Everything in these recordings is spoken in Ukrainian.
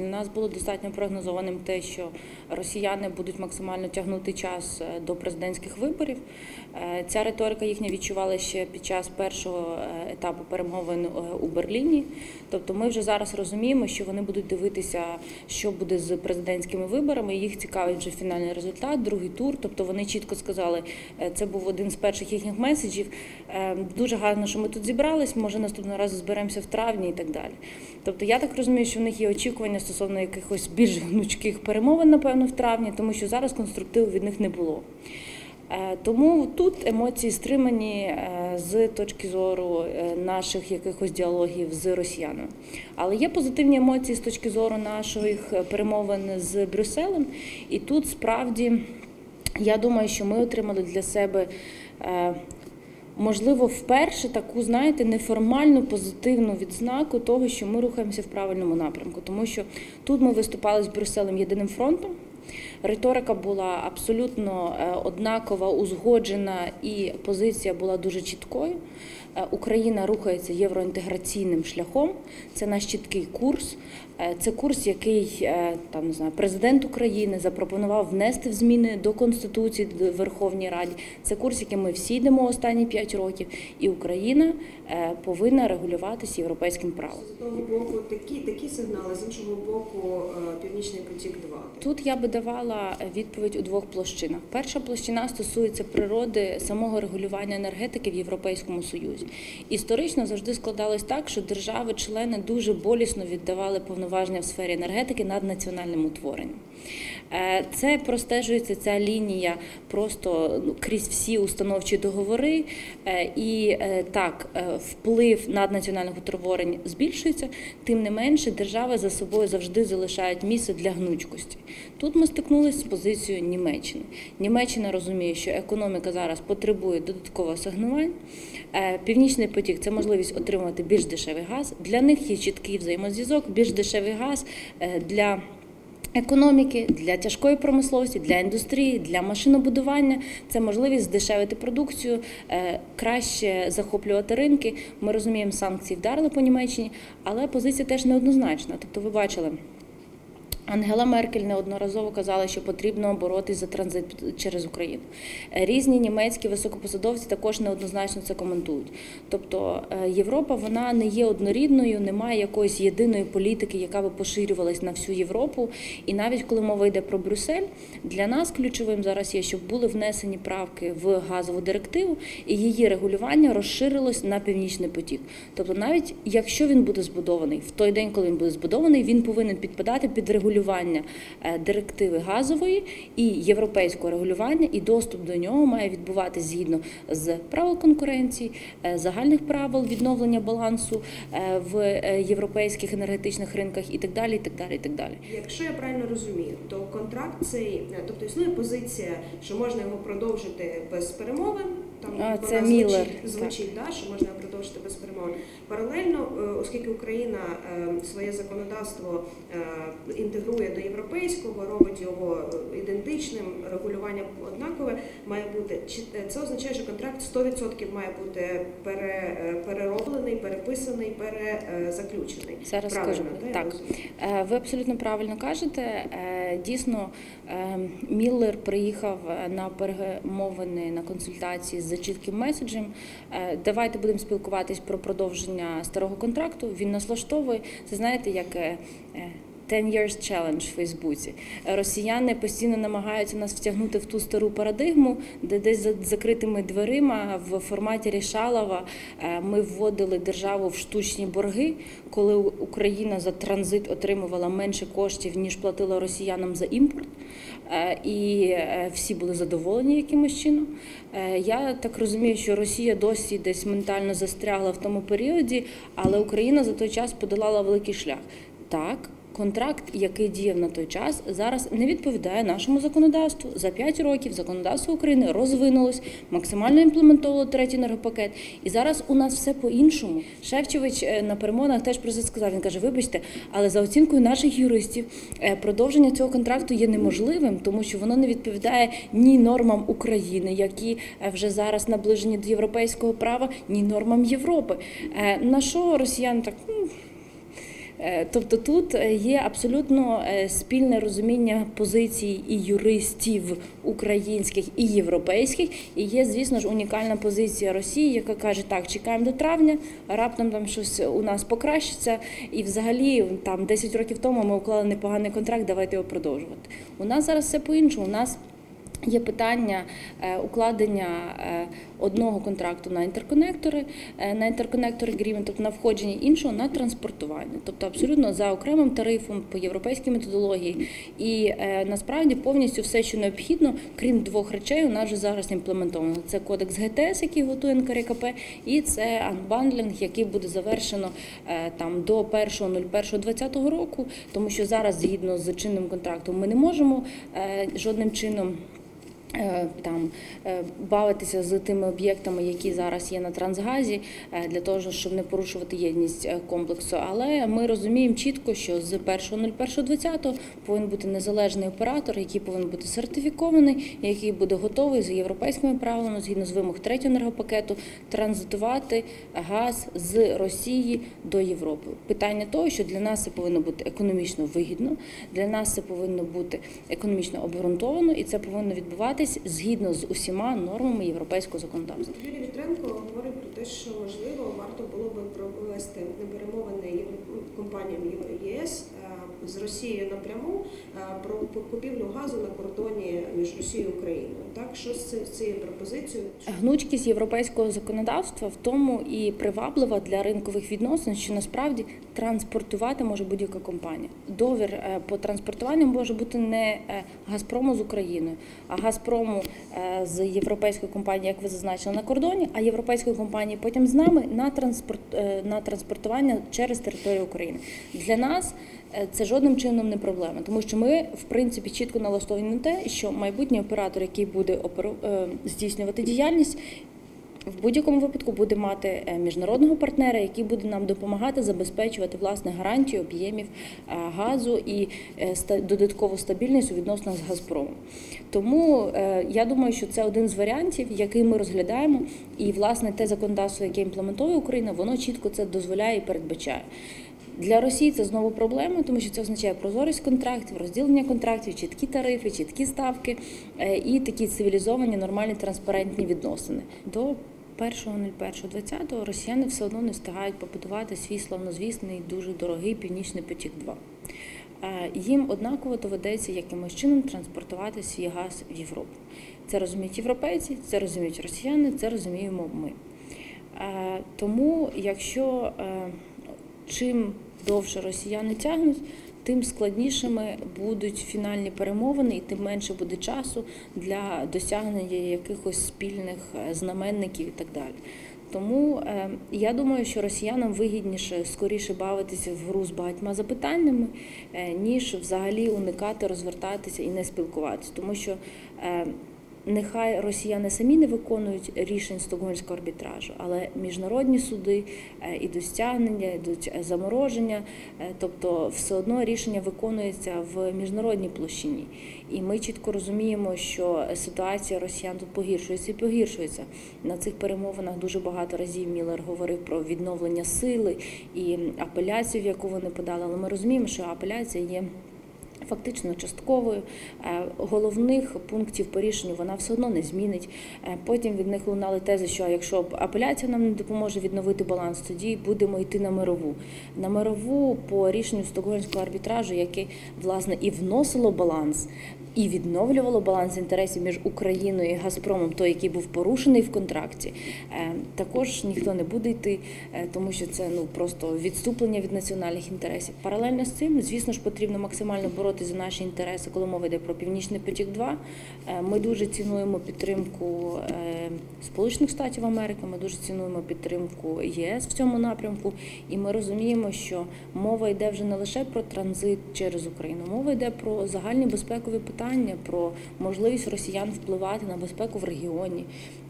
У нас було достатньо прогнозованим те, що росіяни будуть максимально тягнути час е, до президентських виборів. Е, Ця риторика їхня відчувала ще під час першого е, етапу перемовин у Берліні. Тобто, ми вже зараз розуміємо, що вони будуть дивитися, що буде з президентськими виборами. Їх цікавить вже фінальний результат, другий тур. Тобто вони чітко сказали, це був один з перших їхніх меседжів. Дуже гарно, що ми тут зібрались. Може, наступного разу зберемося в травні і так далі. Тобто, я так розумію, що в них є очікування стосовно якихось більш гнучких перемовин, напевно, в травні, тому що зараз конструктиву від них не було. Е, Тому тут емоції стримані е, з точки зору е, наших якихось діалогів з росіянами. Але є позитивні емоції з точки зору наших перемовин з Брюсселем. І тут справді я думаю, що ми отримали для себе. Можливо, вперше таку, знаєте, неформальну позитивну відзнаку того, що ми рухаємося в правильному напрямку, тому що тут ми виступали з Брюсселем єдиним фронтом. Риторика була абсолютно е, однакова, узгоджена, і позиція була дуже чіткою. Е, Україна рухається євроінтеграційним шляхом. Це наш чіткий курс. Е, Це курс, який там не знаю, президент України запропонував внести в зміни до конституції до Верховній Раді. Це курс, яким ми всі йдемо останні 5 років, і Україна повинна регулюватися європейським правом. З одного боку такі, такі сигнали, з іншого боку Північний потік 2 Тут я би давала відповідь у двох площинах. Перша площина стосується природи самого регулювання енергетики в Європейському Союзі. Історично завжди складалось так, що держави-члени дуже болісно віддавали повноваження в сфері енергетики над національним утворенням. Е, Це простежується ця лінія просто ну, крізь всі установчі договори, Е, і е, так вплив наднаціональних утворень збільшується. Тим не менше, держави за собою завжди залишають місце для гнучкості. Тут ми стикнулися з позицією Німеччини. Німеччина розуміє, що економіка зараз потребує додаткових асигнувань. Е, Північний потік це можливість отримувати більш дешевий газ. Для них є чіткий взаємозв'язок, більш дешевий газ е, для. Економіки для тяжкої промисловості, для індустрії, для машинобудування це можливість здешевити продукцію, е, краще захоплювати ринки. Ми розуміємо, санкції вдарили по Німеччині, але позиція теж неоднозначна. Тобто, ви бачили. Ангела Меркель неодноразово казала, що потрібно боротись за транзит через Україну. Е, Різні німецькі високопосадовці також неоднозначно це коментують. Тобто е, Європа вона не є однорідною, немає якоїсь єдиної політики, яка би поширювалась на всю Європу. І навіть коли мова йде про Брюссель, для нас ключовим зараз є, щоб були внесені правки в газову директиву, і її регулювання розширилось на північний потік. Тобто, навіть якщо він буде збудований в той день, коли він буде збудований, він повинен підпадати під регулювання е, директиви газової і європейського регулювання, і доступ до нього має відбуватися згідно з правил конкуренції, е, загальних правил відновлення балансу е, в європейських енергетичних ринках і так далі. І так далі, і так далі. Якщо я правильно розумію, то контракт цей, тобто існує позиція, що можна його продовжити без перемовин. Там А, вона це Міллер, звучить, звучить да, що можна продовжити без перемовин. Паралельно, е, оскільки Україна е, своє законодавство е, інтегрує до європейського, робить його ідентичним, регулювання однакове має бути. Це означає, що контракт 100% має бути пере, перероблений, переписаний, перезаключений? Зараз Правильно, скажу да, так. Ви абсолютно правильно кажете. Дійсно, е, Міллер приїхав е, на перемовини на консультації з чітким меседжем. Е, Давайте будемо спілкуватись про продовження старого контракту. Він нас влаштовує. Це знаєте, як 10 years challenge в Фейсбуці. Е, Росіяни постійно намагаються нас втягнути в ту стару парадигму, де десь за закритими дверима в форматі Рішалова е, ми вводили державу в штучні борги, коли Україна за транзит отримувала менше коштів ніж платила росіянам за імпорт. Е, І всі були задоволені якимось чином. Я так розумію, що Росія досі десь ментально застрягла в тому періоді, але Україна за той час подолала великий шлях. Так, контракт, який діяв на той час, зараз не відповідає нашому законодавству. За 5 років законодавство України розвинулось, максимально імплементовувало третій енергопакет. І зараз у нас все по-іншому. Шевчевич е, на перемовинах теж про це сказав. Він каже: вибачте, але за оцінкою наших юристів е, продовження цього контракту є неможливим, тому що воно не відповідає ні нормам України, які е, вже зараз наближені до європейського права, ні нормам Європи. На що росіяни так? «М, Е, Тобто тут е, є абсолютно е, спільне розуміння позицій і юристів українських і європейських. І є, звісно ж, унікальна позиція Росії, яка каже: так, чекаємо до травня, раптом там щось у нас покращиться. І взагалі там 10 років тому ми уклали непоганий контракт, давайте його продовжувати. У нас зараз все по-іншому. У нас Є питання е, укладення е, одного контракту на інтерконектори, е, на інтерконектор agreement, тобто на входження іншого на транспортування, тобто абсолютно за окремим тарифом по європейській методології. І насправді повністю все, що необхідно, крім двох речей, у нас вже зараз імплементовано. Це кодекс ГТС, який готує НКРКП, і це анбандлінг, який буде завершено там до 1.01.2020 року, тому що зараз, згідно з чинним контрактом, ми не можемо жодним чином. Е, Там е, бавитися з тими об'єктами, які зараз є на трансгазі, е, для того, щоб не порушувати єдність комплексу. Але ми розуміємо чітко, що з 1.01.2020 повинен бути незалежний оператор, який повинен бути сертифікований, який буде готовий за європейськими правилами, згідно з вимог третього енергопакету, транзитувати газ з Росії до Європи. Питання того, що для нас це повинно бути економічно вигідно, для нас це повинно бути економічно обґрунтовано, і це повинно відбуватись згідно з усіма нормами європейського законодавства. Юрій Вітренко говорить про те, що можливо варто було би провести перемовини євро- компаніям ЄС е, з Росією напряму е, про купівлю газу на кордоні між Росією і Україною. Так що з цією пропозицією Гнучкість європейського законодавства в тому і приваблива для ринкових відносин, що насправді транспортувати може будь-яка компанія. Довір е, по транспортуванню може бути не Газпрому з Україною, а Газпрому з європейською компанією, як ви зазначили, на кордоні, а європейської компанії потім з нами на транспорт на транспортування через територію України. Для нас е, це жодним чином не проблема, тому що ми в принципі чітко налаштовані на те, що майбутній оператор, який буде е, здійснювати діяльність. В будь-якому випадку буде мати е, міжнародного партнера, який буде нам допомагати забезпечувати власне гарантію об'ємів е, газу і е, додаткову стабільність у відносинах з Газпромом. Тому я думаю, що це один з варіантів, який ми розглядаємо, і власне те законодавство, яке імплементує Україна, воно чітко це дозволяє і передбачає. Для Росії це знову проблема, тому що це означає прозорість контрактів, розділення контрактів, чіткі тарифи, чіткі ставки і такі цивілізовані, нормальні, транспарентні відносини. До 1.01.20 росіяни все одно не встигають побудувати свій славнозвісний, дуже дорогий північний потік 2 Е, Їм однаково доведеться якимось чином транспортувати свій газ в Європу. Це розуміють європейці, це розуміють росіяни, це розуміємо ми. Е, Тому, якщо е, чим довше росіяни тягнуть, тим складнішими будуть фінальні перемовини, і тим менше буде часу для досягнення якихось спільних е, знаменників і так далі. Тому е, я думаю, що росіянам вигідніше скоріше бавитися в гру з багатьма запитаннями, е, ніж взагалі уникати, розвертатися і не спілкуватися, тому що. Нехай росіяни самі не виконують рішень стокгольмського арбітражу, але міжнародні суди е, ідуть стягнення, йдуть е, замороження, е, тобто все одно рішення виконується в міжнародній площині. І ми чітко розуміємо, що ситуація росіян тут погіршується і погіршується. На цих перемовинах дуже багато разів Міллер говорив про відновлення сили і апеляцію, яку вони подали. Але ми розуміємо, що апеляція є. Фактично частковою Е, головних пунктів по рішенню вона все одно не змінить. Е, Потім від них лунали тези, що якщо апеляція нам не допоможе відновити баланс, тоді будемо йти на мирову. На мирову по рішенню стокгольмського арбітражу, яке власне і вносило баланс. І відновлювало баланс інтересів між Україною і Газпромом, той, який був порушений в контракті. Е, Також ніхто не буде йти, е, тому що це ну просто відступлення від національних інтересів. Паралельно з цим, звісно ж, потрібно максимально боротися за наші інтереси, коли мова йде про Північний потік. 2 ми дуже цінуємо підтримку е, Сполучених Штатів Америки. Ми дуже цінуємо підтримку ЄС в цьому напрямку, і ми розуміємо, що мова йде вже не лише про транзит через Україну, мова йде про загальні безпекові питання, про можливість росіян впливати на безпеку в регіоні.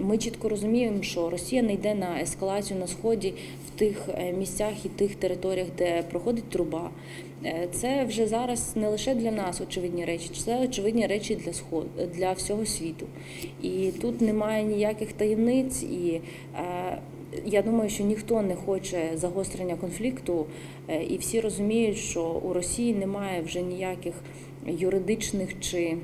Ми чітко розуміємо, що Росія не йде на ескалацію на сході в тих е, місцях і тих територіях, де проходить труба. Е, Це вже зараз не лише для нас очевидні речі, це очевидні речі для сход для всього світу. І тут немає ніяких таємниць, і е, Я думаю, що ніхто не хоче загострення конфлікту, і всі розуміють, що у Росії немає вже ніяких юридичних чи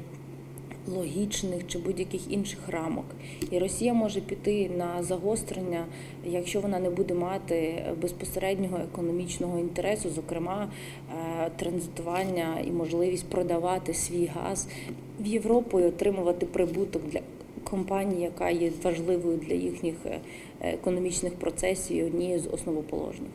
логічних чи будь-яких інших рамок. І Росія може піти на загострення, якщо вона не буде мати безпосереднього економічного інтересу, зокрема е, транзитування і можливість продавати свій газ в Європу і отримувати прибуток для компанії, яка є важливою для їхніх е, економічних процесів і однією з основоположних.